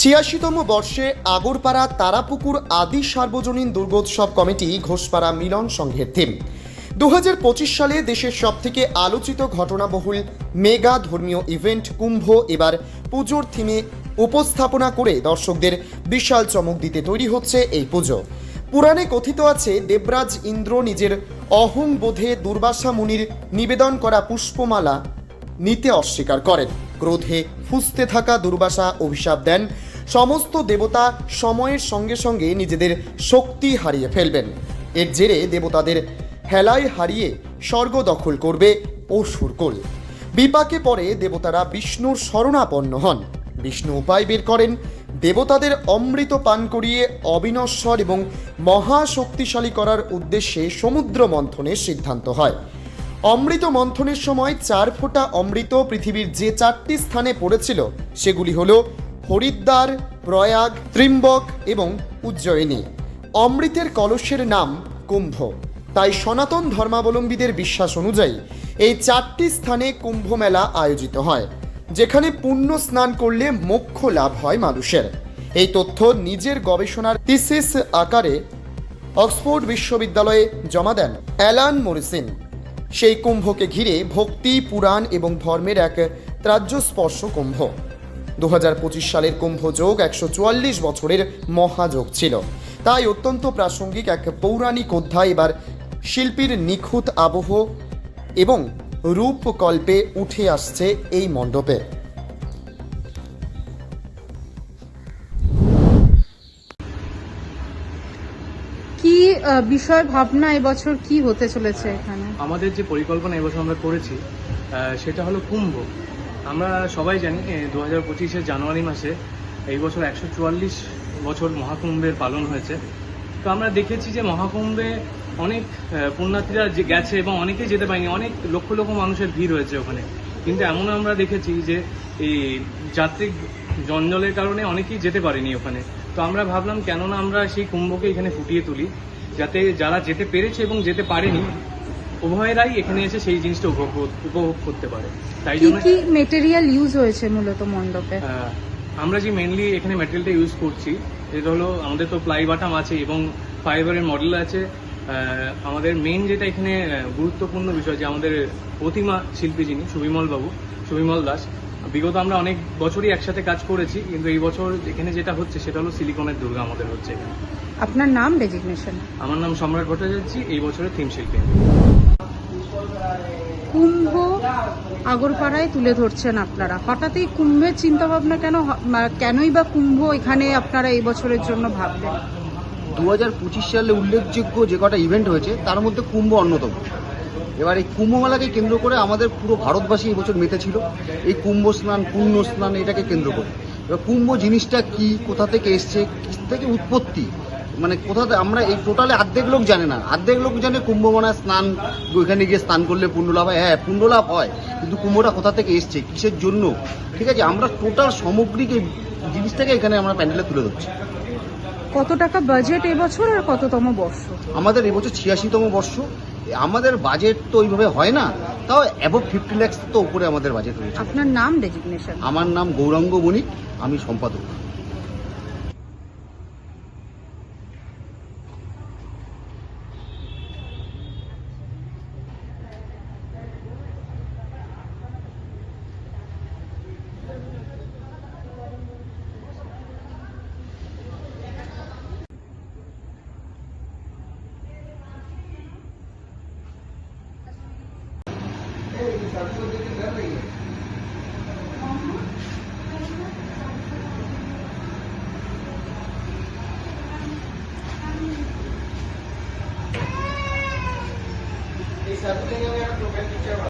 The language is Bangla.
ছিয়াশিতম বর্ষে আগরপাড়া, তারাপুকুর আদি সার্বজনীন দুর্গোৎসব কমিটি ঘোষপাড়া মিলন সংঘের থিম। দু হাজার পঁচিশ সালে দেশের সবথেকে আলোচিত ঘটনাবহুল মেগা ধর্মীয় ইভেন্ট কুম্ভ এবার পুজোর থিমে উপস্থাপনা করে দর্শকদের বিশাল চমক দিতে তৈরি হচ্ছে এই পুজো। পুরাণে কথিত আছে, দেবরাজ ইন্দ্র নিজের অহং বোধে দুর্বাসা মুনির নিবেদন করা পুষ্পমালা নিতে অস্বীকার করেন। ক্রোধে ফুসতে থাকা দুর্বাসা অভিশাপ দেন সমস্ত দেবতা সময়ের সঙ্গে সঙ্গে নিজেদের শক্তি হারিয়ে ফেলবেন। এর জেরে দেবতাদের হেলায় হারিয়ে স্বর্গ দখল করবে অসুরকুল বিপাকে পরে দেবতারা বিষ্ণুর শরণাপন্ন হন। বিষ্ণু উপায় বের করেন, দেবতাদের অমৃত পান করিয়ে অবিনশ্বর এবং মহাশক্তিশালী করার উদ্দেশ্যে সমুদ্র মন্থনের সিদ্ধান্ত হয়। অমৃত মন্থনের সময় চার ফোঁটা অমৃত পৃথিবীর যে চারটি স্থানে পড়েছিল, সেগুলি হল হরিদ্বার, প্রয়াগ, ত্রিম্বক এবং উজ্জয়িনী। অমৃতের কলসের নাম কুম্ভ। তাই সনাতন ধর্মাবলম্বীদের বিশ্বাস অনুযায়ী এই চারটি স্থানে কুম্ভ মেলা আয়োজিত হয়, যেখানে পুণ্য স্নান করলে মোক্ষ লাভ হয় মানুষের। এই তথ্য নিজের গবেষণার থিসিস আকারে অক্সফোর্ড বিশ্ববিদ্যালয়ে জমা দেন অ্যালান মরিসিন। সেই কুম্ভকে ঘিরে ভক্তি, পুরাণ এবং ধর্মের এক ত্রাজ্যস্পর্শ কুম্ভ। দু হাজার পঁচিশ সালের কুম্ভযোগ একশো চুয়াল্লিশ বছরের মহাযোগ ছিল। তাই অত্যন্ত প্রাসঙ্গিক এক পৌরাণিক অধ্যায় এবার শিল্পীর নিখুঁত আবহ এবং রূপকল্পে উঠে আসছে এই মণ্ডপে। কি বিষয় ভাবনা এবছর কি হতে চলেছে এখানে? আমাদের যে পরিকল্পনা এবছর আমরা করেছি সেটা হলো কুম্ভ। আমরা সবাই জানি দু হাজার পঁচিশের জানুয়ারি মাসে এই বছর একশো চুয়াল্লিশ বছর মহাকুম্ভের পালন হয়েছে। তো আমরা দেখেছি যে মহাকুম্ভে অনেক পুণ্যার্থীরা যে গেছে এবং অনেকেই যেতে পারেনি, অনেক লক্ষ লক্ষ মানুষের ভিড় হয়েছে ওখানে। কিন্তু এমন আমরা দেখেছি যে এই যাত্রিক জঞ্জলের কারণে অনেকেই যেতে পারেনি ওখানে। তো আমরা ভাবলাম কেননা আমরা সেই কুম্ভকে এখানে ফুটিয়ে তুলি, যাতে যারা যেতে পেরেছে এবং যেতে পারেনি উভয়েরাই এখানে এসে সেই জিনিসটা উপভোগ উপভোগ করতে পারে। তাই জন্য কি মেটেরিয়াল ইউজ হয়েছে মূলত মণ্ডপে? আমরা যে মেনলি এখানে ম্যাটেরিয়ালটা ইউজ করছি যেটা হলো আমাদের তো প্লাই বাটাম আছে এবং ফাইবারের মডেল আছে। আমাদের মেন যেটা এখানে গুরুত্বপূর্ণ বিষয় যে আমাদের প্রতিমা শিল্পী যিনি সুবিমল বাবু সুবিমল দাস বিগত আমরা অনেক বছরই একসাথে কাজ করেছি কিন্তু এই বছর এখানে যেটা হচ্ছে সেটা হলো সিলিকনের দুর্গা আমাদের হচ্ছে এখানে। আপনার নাম ডেজিগনেশন আমার নাম সম্রাট ভট্টাচার্য এই বছরের থিম শিল্পী। কুম্ভ আগরপাড়ায় তুলে ধরছেন আপনারা। হঠাৎ এই কুম্ভের চিন্তা ভাবনা কেন কেনই বা কুম্ভ এখানে আপনারা এই বছরের জন্য ভাবলেন? দু হাজার পঁচিশ সালে উল্লেখযোগ্য যে কটা ইভেন্ট হয়েছে, তার মধ্যে কুম্ভ অন্যতম। এবার এই কুম্ভ মেলাকে কেন্দ্র করে আমাদের পুরো ভারতবাসী এই বছর মেতেছিল এই কুম্ভ স্নান, পুণ্য স্নান এটাকে কেন্দ্র করে। এবার কুম্ভ জিনিসটা কি, কোথা থেকে এসছে থেকে উৎপত্তি মানে কোথা থেকে আমরা এই টোটালে অর্ধেক লোক জানে না। অর্ধেক লোক জানে কুম্ভ মানে স্নান ওইখানে গিয়ে স্নান করলে পুণ্য লাভ হয়। হ্যাঁ পুণ্য লাভ হয় কিন্তু কুম্ভটা কোথা থেকে এসছে কিসের জন্য? ঠিক আছে আমরা টোটাল সামগ্রিক এই জিনিসটাকে এখানে আমরা প্যান্ডেলে তুলে ধরছি। কত টাকা বাজেট এবছর আর কততম বর্ষ? আমাদের এবছর ছিয়াশিতম বর্ষ। আমাদের বাজেট তো ওইভাবে হয় না তাও অ্যাবভ ফিফটি ল্যাক্স তো উপরে আমাদের বাজেট রয়েছে। আপনার নাম ডেজিগনেশন আমার নাম গৌরাঙ্গ বণিক আমি সম্পাদক। सबको लेकर डर रही है सबके लिए प्रोफाइल पिक्चर